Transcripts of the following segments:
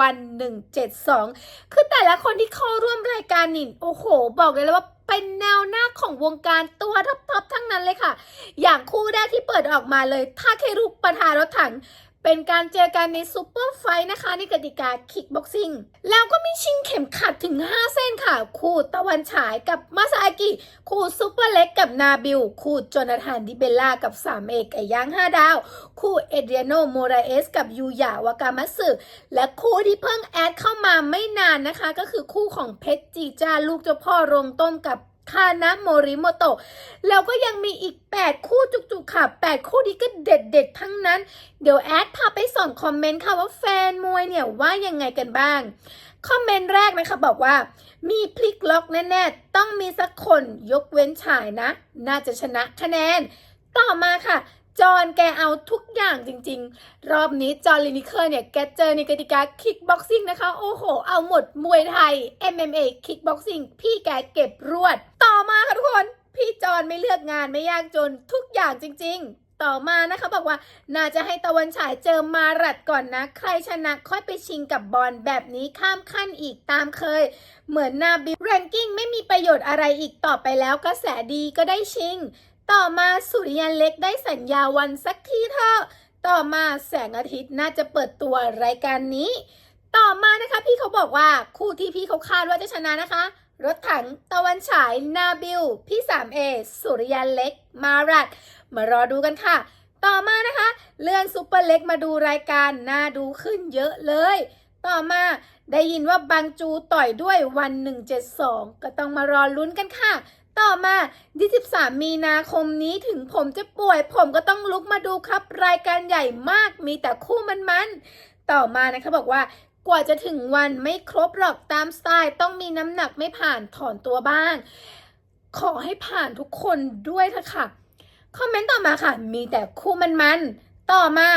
วันหนึ่งเจ็ดสองคือแต่ละคนที่เข้าร่วมรายการนี่โอ้โห บอกเลยแล้วว่าเป็นแนวหน้าของวงการตัวท็อปๆทั้งนั้นเลยค่ะ อย่างคู่แรกที่เปิดออกมาเลยทาเครุประธานรถถัง เป็นการเจอกันในซูเปอร์ไฟท์นะคะ ในกติกาคิกบ็อกซิ่ง แล้วก็มีชิงเข็มขัดถึง 5 เส้นค่ะ คู่ตะวันฉายกับมาซาอากิ คู่ซูเปอร์เล็กกับนาบิล คู่โจนาธานดิเบลล่ากับสามเอกไก่ย่าง 5 ดาว คู่เอเดรียโนโมราเอส กับยูยาวากามัสึและคู่ที่เพิ่งแอดเข้ามาไม่นานนะคะ ก็คือคู่ของเพชรจีจ้าลูกเจ้าพ่อโรงต้มกับ คานะโมริโมโตะแล้วก็ยังมีอีก 8 คู่จุกๆค่ะ 8 คู่นี้ก็เด็ดๆ ทั้งนั้น เดี๋ยวแอดพาไปส่องคอมเมนต์ค่ะว่าแฟนมวยเนี่ยว่ายังไงกันบ้าง คอมเมนต์แรกนะคะบอกว่า มีพลิกล็อกแน่ๆ ต้องมีสักคนยกเว้นชายนะ น่าจะชนะคะแนน ต่อมาค่ะ จอห์นแกเอาทุกอย่างจริง ๆ รอบนี้จอห์นลินิเคอร์เนี่ย แกเจอในกติกาคิกบ็อกซิ่งนะคะ โอ้โห เอาหมดมวยไทย MMA คิกบ็อกซิ่งพี่แกเก็บรวด ต่อมาค่ะทุกคน พี่จอห์นไม่เลือกงานไม่ยากจนทุกอย่างจริง ๆต่อมานะคะบอกว่าน่าจะให้ตะวันฉายเจอมารัดก่อนนะ ใครชนะค่อยไปชิงกับบอลแบบนี้ข้ามขั้นอีกตามเคย เหมือนนาบิแรงกิ้งไม่มีประโยชน์อะไรอีกต่อไปแล้วกระแสดีก็ได้ชิง ต่อมาสุริยันเล็กได้สัญญาวันสักทีเถอะต่อมาแสงอาทิตย์น่าจะเปิดตัวรายการนี้ ต่อมานะคะพี่เขาบอกว่าคู่ที่พี่เขาคาดว่าจะชนะนะคะ รถถังตะวันฉายนาบิลพี่ 3A สุริยันเล็ก มารัดมารอดูกันค่ะ ต่อมานะคะ เลื่อนซูเปอร์เล็กมาดูรายการน่าดูขึ้นเยอะเลย ต่อมาได้ยินว่าบางจูต่อยด้วยวัน 172 ก็ต้องมารอลุ้นกันค่ะ ต่อมา 23 มีนาคมนี้ถึงผมจะป่วย ผมก็ต้องลุกมาดูครับ รายการใหญ่มากมีแต่คู่มันๆ ต่อมานะคะบอกว่ากว่าจะถึงวันไม่ครบหรอกตามสไตล์ต้องมีน้ำหนักไม่ผ่านถอนตัวบ้าง ขอให้ผ่านทุกคนด้วยเถอะค่ะ คอมเมนต์ต่อมาค่ะ มีแต่คู่มันๆ ต่อมา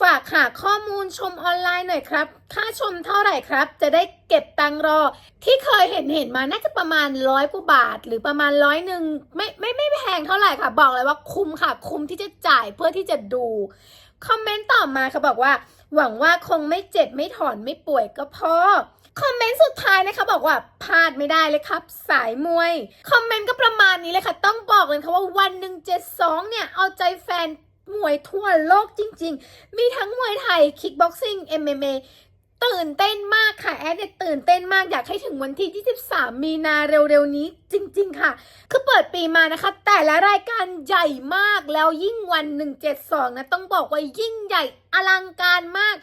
ฝากหาข้อมูลชมออนไลน์หน่อยครับ ค่าชมเท่าไหร่ครับ จะได้เก็บตังรอ ที่เคยเห็นเห็นมาน่าจะประมาณร้อยกว่าบาท หรือประมาณร้อยหนึ่งไม่ไม่ไม่แพงเท่าไหร่ค่ะ บอกเลยว่าคุ้มค่ะ คุ้มที่จะจ่ายเพื่อที่จะดู คอมเมนต์ต่อมาค่ะบอกว่า หวังว่าคงไม่เจ็บไม่ถอนไม่ป่วยก็พอคอมเมนต์สุดท้ายนะคะบอกว่าพลาดไม่ได้เลยครับ สายมวย คอมเมนต์ก็ประมาณนี้เลยค่ะ ต้องบอกเลยค่ะว่าวันหนึ่งเจ็ดสองเนี่ยเอาใจแฟน มวยทั่วโลกจริง ๆ มีทั้งมวยไทยคิกบ็อกซิ่ง MMA ตื่นเต้นมากค่ะ แอดเนี่ยตื่นเต้นมากอยากให้ถึงวันที่ 23 มีนาเร็วๆ นี้จริง ๆ ค่ะ คือเปิดปีมานะคะ แต่ละรายการใหญ่มากแล้วยิ่งวัน 172 นะ ต้องบอกว่ายิ่งใหญ่อลังการมาก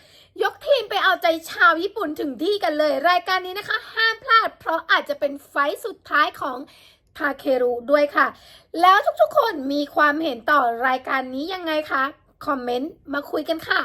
ยกทีมไปเอาใจชาวญี่ปุ่นถึงที่กันเลย รายการนี้นะคะ ห้ามพลาด เพราะอาจจะเป็นไฟสุดท้ายของ ทาเครุด้วยค่ะ แล้วทุกๆคนมีความเห็นต่อรายการนี้ยังไงคะ คอมเมนต์มาคุยกันค่ะ